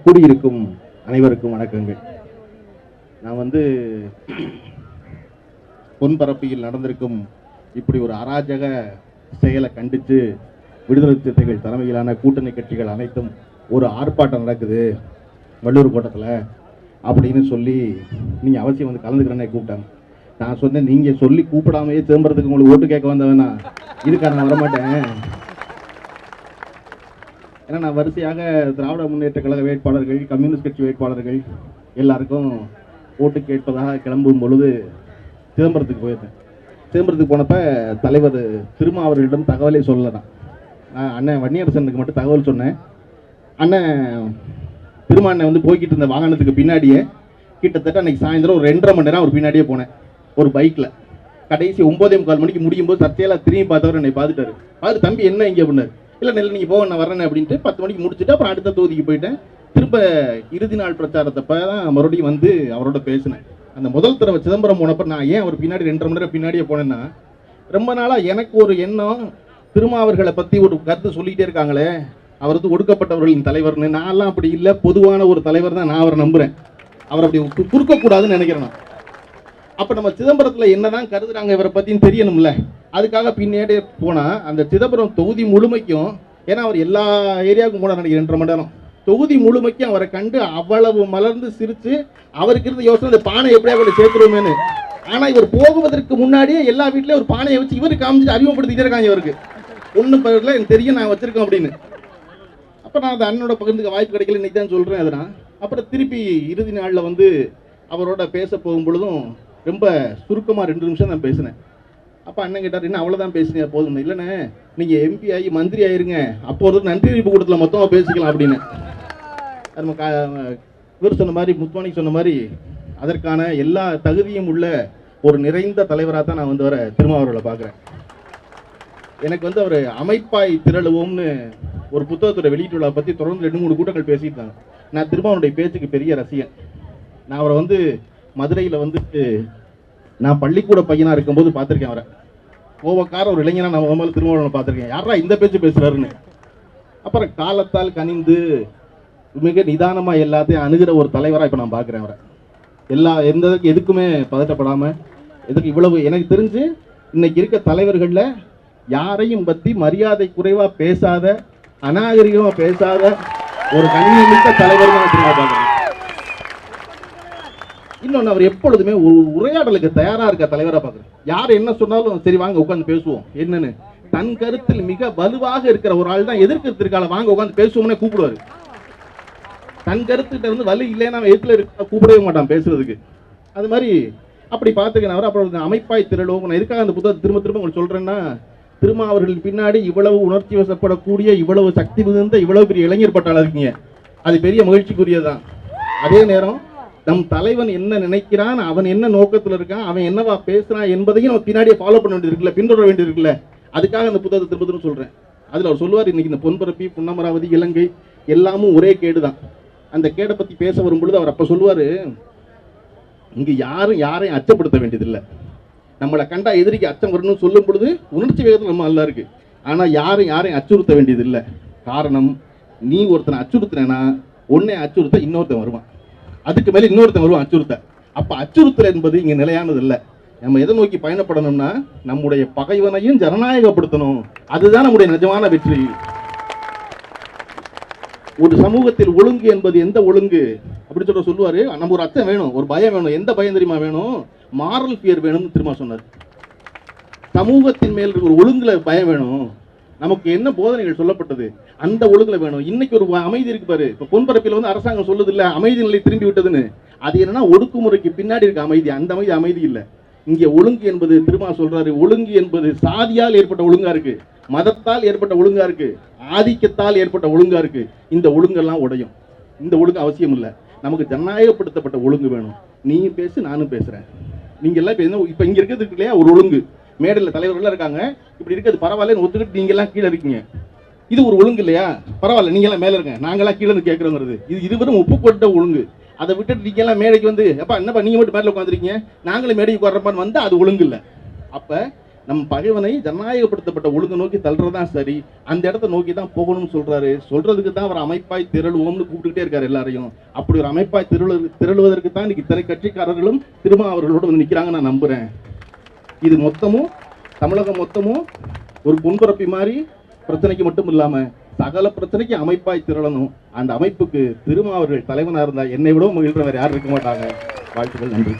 கூடியிருக்கும் அனைவருக்கும் வணக்கங்கள். நான் வந்து பொன்பரப்பியில் நடந்திருக்கும் இப்படி ஒரு அராஜக செயலை கண்டித்து விடுதலை சிறுத்தைகள் தலைமையிலான கூட்டணி கட்சிகள் அனைத்தும் ஒரு ஆர்ப்பாட்டம் நடக்குது வள்ளூர் கோட்டத்தில் அப்படின்னு சொல்லி நீங்கள் அவசியம் வந்து கலந்துக்கிறேன்னே கூப்பிட்டாங்க. நான் சொன்னேன் நீங்கள் சொல்லி கூப்பிடாமையே திரும்புறதுக்கு உங்களுக்கு ஓட்டு கேட்க வந்தவனா இதுக்காக நான் வரமாட்டேன். ஏன்னா நான் வரிசையாக திராவிட முன்னேற்ற கழக வேட்பாளர்கள் கம்யூனிஸ்ட் கட்சி வேட்பாளர்கள் எல்லாருக்கும் ஓட்டு கேட்பதாக கிளம்பும் பொழுது சிதம்பரத்துக்கு போயிருந்தேன். சிதம்பரத்துக்கு போனப்போ தலைவர் திருமா அவர்களிடம் தகவலே சொல்லலை நான். அண்ணன் வன்னியரசனுக்கு மட்டும் தகவல் சொன்னேன். அண்ணன் திருமா அண்ணன் வந்து போய்கிட்டு இருந்த வாகனத்துக்கு பின்னாடியே கிட்டத்தட்ட அன்னைக்கு சாயந்தரம் ஒரு ரெண்டரை மணி நேரம் அவர் பின்னாடியே போனேன் ஒரு பைக்கில் கடைசி ஒன்பதே முக்கால் மணிக்கு முடியும் போது சர்ச்சையெல்லாம் திரும்பி பார்த்தவர் என்னை பார்த்துட்டாரு. பார்த்து தம்பி என்ன இங்கே? அப்படின்னாரு. இல்லை நெல் நீங்கள் போக நான் வரேன் அப்படின்ட்டு பத்து மணிக்கு முடிச்சுட்டு அப்புறம் அடுத்த தொகுதிக்கு போயிட்டேன். திரும்ப இறுதி நாள் பிரச்சாரத்தப்ப தான் மறுபடியும் வந்து அவரோட பேசினேன். அந்த முதல் தடவை சிதம்பரம் போனப்போ நான் ஏன் அவர் பின்னாடி ரெண்டரை மணி நேரம் பின்னாடியே போனேன்னா ரொம்ப நாளாக எனக்கு ஒரு எண்ணம் திருமாவர்களை பற்றி ஒரு கருத்து சொல்லிக்கிட்டே இருக்காங்களே அவர் வந்து ஒடுக்கப்பட்டவர்களின் தலைவர்னு. நான்லாம் அப்படி இல்லை பொதுவான ஒரு தலைவர் தான் நான் அவரை நம்புகிறேன் அவர் அப்படி குறுக்கக்கூடாதுன்னு நினைக்கிறேன் அப்போ நம்ம சிதம்பரத்தில் என்னதான் கருதுறாங்க இவரை பற்றின்னு தெரியணும்ல. அதுக்காக பின்னாடியே போனால் அந்த சிதம்பரம் தொகுதி முழுமைக்கும் ஏன்னா அவர் எல்லா ஏரியாவுக்கும் போனார் நினைக்கிறேன் ரெண்டரை மணி நேரம். தொகுதி முழுமைக்கும் அவரை கண்டு அவ்வளவு மலர்ந்து சிரித்து அவருக்கு இருந்த யோசனை இந்த பானை எப்படியா கொண்டு சேர்த்துருவோமேனு ஆனால் இவர் போகுவதற்கு முன்னாடியே எல்லா வீட்லேயும் ஒரு பானையை வச்சு இவரு காமிச்சிட்டு அறிமுகப்படுத்திட்டே இருக்காங்க இவருக்கு. ஒன்றும் பரவாயில்ல எனக்கு தெரியும் நான் வச்சிருக்கேன் அப்படின்னு. அப்போ நான் அந்த அண்ணனோட பகிர்ந்துக்க வாய்ப்பு கிடைக்கல இன்னைக்கு தான் சொல்கிறேன் அதனால் அப்புறம் திருப்பி இறுதி நாளில் வந்து அவரோட பேச போகும் பொழுதும் ரொம்ப சுருக்கமாக ரெண்டு நிமிஷம் நான் பேசினேன். அப்போ அண்ணன் கேட்டார் என்ன அவ்வளோதான் பேசுனீங்க போதும் இல்லைண்ணே நீங்கள் எம்பி ஆகி மந்திரி ஆயிருங்க. அப்போ ஒரு நன்றி அறிவிப்பு கூட்டத்தில் மொத்தமாக பேசிக்கலாம் அப்படின்னு. நம்ம கா- இவர் சொன்ன மாதிரி முத்துவாணி சொன்ன மாதிரி அதற்கான எல்லா தகுதியும் உள்ள ஒரு நிறைந்த தலைவராக தான் நான் வந்து வர திருமாவர்களை பார்க்குறேன். எனக்கு வந்து அவர் அமைப்பாய் திரளுவோம்னு ஒரு புத்தகத்தோட வெளியிட்டுள்ள பற்றி தொடர்ந்து ரெண்டு மூணு கூட்டங்கள் பேசியிருந்தாங்க நான் திரும்ப பேச்சுக்கு பெரிய ரசிகன். நான் அவரை வந்து மதுரையில் வந்து நான் பள்ளிக்கூட பையனாக இருக்கும்போது பார்த்துருக்கேன் அவரை. கோவக்கார ஒரு இளைஞனா நான் முதல்ல திருமாவளவனை பார்த்துருக்கேன். யாரா இந்த பேச்சு பேசுறாருன்னு. அப்புறம் காலத்தால் கனிந்து மிக நிதானமாக எல்லாத்தையும் அணுகிற ஒரு தலைவராக இப்போ நான் பார்க்குறேன் அவரை. எல்லா எந்த எதுக்குமே பதட்டப்படாமல் எதுக்கு இவ்வளவு எனக்கு தெரிஞ்சு இன்னைக்கு இருக்க தலைவர்களில் யாரையும் பற்றி மரியாதை குறைவாக பேசாத அநாகரிகமாக பேசாத ஒரு கண்ணியமிக்க தலைவர் தான் திரும்ப பார்க்குறேன். இன்னொன்று அவர் எப்பொழுதுமே ஒரு உரையாடலுக்கு தயாராக இருக்க தலைவராக பார்க்குறேன் யார் என்ன சொன்னாலும் சரி வாங்க உட்காந்து பேசுவோம். என்னன்னு? தன் கருத்தில் மிக வலுவாக இருக்கிற ஒரு ஆள் தான் எதிர்க்கருத்து வாங்க உட்காந்து பேசுவோம்னே கூப்பிடுவாரு. தன் கருத்துக்கிட்ட இருந்து வலு இல்லைன்னா அவன் எதிர்த்துல இருக்க கூப்பிடவே மாட்டான் பேசுறதுக்கு. அது மாதிரி அப்படி பார்த்துக்கினவர் அப்புறம் அமைப்பாய் திரளும் நான் எதுக்காக அந்த புத்தகத்தை திரும்ப திரும்ப உங்களுக்கு சொல்கிறேன்னா திருமா அவர்கள் பின்னாடி இவ்வளவு உணர்ச்சி வசப்படக்கூடிய இவ்வளவு சக்தி மிகுந்த இவ்வளவு பெரிய இளைஞர் பட்டாளம் இருக்கீங்க. அது பெரிய மகிழ்ச்சிக்குரியதுதான். அதே நேரம் நம் தலைவன் என்ன நினைக்கிறான் அவன் என்ன நோக்கத்தில் இருக்கான் அவன் என்னவா பேசுறான் என்பதையும் நம்ம பின்னாடியே ஃபாலோ பண்ண வேண்டியிருக்குல்ல பின்தொடர வேண்டியிருக்குல்ல அதுக்காக அந்த புத்தகத்தை திரும்ப சொல்கிறேன் அதில் அவர் சொல்லுவார் இன்னைக்கு இந்த பொன்பரப்பி புன்னமராவதி இலங்கை எல்லாமும் ஒரே கேடு தான் அந்த கேடை பற்றி பேச வரும்பொழுது அவர் அப்போ சொல்லுவார் இங்கே யாரும் யாரையும் அச்சப்படுத்த வேண்டியதில்லை. நம்மளை கண்டா எதிரிக்கு அச்சம் வரணும்னு சொல்லும் பொழுது உணர்ச்சி வேகத்தில் நம்ம நல்லா இருக்குது ஆனால் யாரும் யாரையும் அச்சுறுத்த வேண்டியதில்லை. காரணம் நீ ஒருத்தனை அச்சுறுத்தினா உன்னை அச்சுறுத்த இன்னொருத்தன் வருவான். அதுக்கு மேலே இன்னொருத்தன் வருவான் அச்சுறுத்த. அப்போ அச்சுறுத்தல் என்பது இங்கே நிலையானது இல்லை. நம்ம எதை நோக்கி பயணப்படணும்னா நம்முடைய பகைவனையும் ஜனநாயகப்படுத்தணும். அதுதான் நம்முடைய நிஜமான வெற்றி. ஒரு சமூகத்தில் ஒழுங்கு என்பது எந்த ஒழுங்கு? அப்படின்னு சொல்ல சொல்லுவாரு. நம்ம ஒரு அச்சம் வேணும் ஒரு பயம் வேணும். எந்த பயம் தெரியுமா வேணும்? மாரல் ஃபியர் வேணும்னு திரும்ப சொன்னார். சமூகத்தின் மேல் ஒரு ஒழுங்குல பயம் வேணும். நமக்கு என்ன போதனைகள் சொல்லப்பட்டது? அந்த ஒழுங்குல வேணும். இன்னைக்கு ஒரு அமைதி இருக்கு பாரு. இப்ப பொன்பரப்பில் வந்து அரசாங்கம் சொல்லுது இல்ல அமைதி நிலை திரும்பி விட்டதுன்னு. அது என்னன்னா ஒடுக்குமுறைக்கு பின்னாடி இருக்க அமைதி. அந்த அமைதி அமைதி இல்ல. இங்கே ஒழுங்கு என்பது திருமா சொல்றாரு. ஒழுங்கு என்பது சாதியால் ஏற்பட்ட ஒழுங்கா இருக்கு. மதத்தால் ஏற்பட்ட ஒழுங்கா இருக்கு. ஆதிக்கத்தால் ஏற்பட்ட ஒழுங்கா இருக்கு. இந்த ஒழுங்கெல்லாம் உடையும். இந்த ஒழுங்கு அவசியம் இல்லை. நமக்கு ஜனநாயகப்படுத்தப்பட்ட ஒழுங்கு வேணும். நீயும் பேசு நானும் பேசுறேன். நீங்க எல்லாம் இப்ப இங்க இருக்கிறது இல்லையா? ஒரு ஒழுங்கு. மேடையில் தலைவர்கள்லாம் இருக்காங்க. இப்படி இருக்கிறது பரவாயில்லன்னு ஒத்துக்கிட்டு நீங்க எல்லாம் கீழே இருக்கீங்க. இது ஒரு ஒழுங்கு இல்லையா? பரவாயில்ல நீங்களாம் மேலே மேல இருங்க. நாங்களாம் கீழே இருந்து கேட்கறோங்கிறது. இது இருவரும் ஒப்புக்கொண்ட ஒழுங்கு. அதை விட்டுட்டு நீங்க எல்லாம் மேடைக்கு வந்து எப்பா என்னப்பா நீங்க மட்டும் மேடையில் உட்காந்துருக்கீங்க நாங்களும் மேடைக்கு வர்றப்பான்னு வந்து அது ஒழுங்கு இல்லை. அப்ப நம் பகைவனை ஜனநாயகப்படுத்தப்பட்ட ஒழுங்கு நோக்கி தள்ளுறதான் சரி. அந்த இடத்த நோக்கி தான் போகணும்னு சொல்றாரு. சொல்றதுக்கு தான் அவர் அமைப்பாய் திரளுவோம்னு கூப்பிட்டுக்கிட்டே இருக்காரு எல்லாரையும். அப்படி ஒரு அமைப்பாய் திரளு திரளுவதற்கு தான் இன்னைக்கு திரை கட்சிக்காரர்களும் திரும்ப அவர்களோடு வந்து நிற்கிறாங்க நான் நம்புறேன். இது மொத்தமும் தமிழகம் மொத்தமும் ஒரு பொன்பரப்பி மாதிரி பிரச்சனைக்கு மட்டும் இல்லாமல் சகல பிரச்சனைக்கு அமைப்பாய் திரளணும். அந்த அமைப்புக்கு திருமா அவர்கள் இருந்தால் என்னை விடவும் மகிழ்கிறவர் யாரும் இருக்க மாட்டாங்க? வாழ்த்துக்கள் நன்றி.